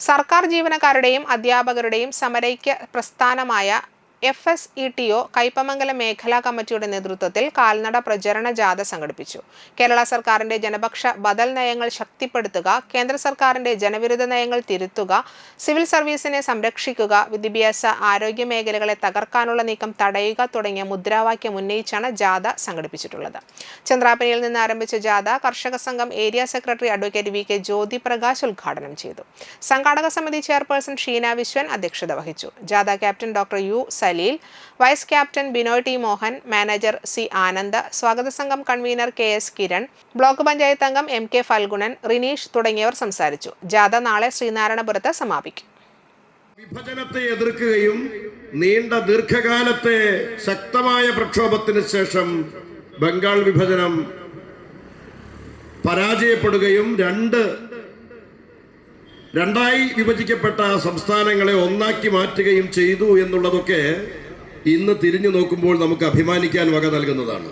സർക്കാർ ജീവനക്കാരുടെയും അധ്യാപകരുടെയും സമരൈക്യ പ്രസ്ഥാനമായ F S E T O Kaipamangalam മേഖലാ കമ്മിറ്റിയുടെ നേതൃത്വത്തിൽ കാൽനട പ്രചരണ ജാഥ സംഘടിപ്പിച്ചു. കേരള സർക്കാരിന്റെ ജനപക്ഷ ബദൽ നയങ്ങൾ ശക്തിപ്പെടുത്തുക കേന്ദ്ര സർക്കാരിന്റെ ജനവിരുദ്ധ നയങ്ങൾ തിരുത്തുക സിവിൽ സർവീസിനെ സംരക്ഷിക്കുക വിദ്യാഭ്യാസ ആരോഗ്യ മേഖലകളെ തകർക്കാനുള്ള നീക്കം തടയുക തുടങ്ങിയ മുദ്രാവാക്യം ഉന്നയിച്ചാണ് ജാഥ സംഘടിപ്പിച്ചിട്ടുള്ളത്. ചന്ദ്രാപനിയിൽ നിന്ന് ആരംഭിച്ച ജാഥ കർഷക സംഘം area secretary advocate V K Jyothi Prakash ഉദ്ഘാടനം ചെയ്തു. സംഘാടക സമിതി ചെയർപേഴ്സൺ ഷീന വിശ്വൻ അധ്യക്ഷത വഹിച്ചു. ജാഥ captain doctor U Saleel vice captain Binoy T Mohan manager C Ananda സ്വാഗത സംഘം convener K S Kiran block panchayat അംഗം എം കെ ഫൽഗുണൻ റിനീഷ് തുടങ്ങിയവർ സംസാരിച്ചു. ജാഥ നാളെ ശ്രീനാരായണപുരത്ത് സമാപിക്കും. വിഭജനത്തെ എതിർക്കുകയും നീണ്ട ദീർഘകാലത്തെ ശക്തമായ പ്രക്ഷോഭത്തിന് ശേഷം ബംഗാൾ വിഭജനം പരാജയപ്പെടുകയും രണ്ട് രണ്ടായി വിഭജിക്കപ്പെട്ട സംസ്ഥാനങ്ങളെ ഒന്നാക്കി മാറ്റുകയും ചെയ്തു എന്നുള്ളതൊക്കെ ഇന്ന് തിരിഞ്ഞു നോക്കുമ്പോൾ നമുക്ക് അഭിമാനിക്കാൻ വക നൽകുന്നതാണ്.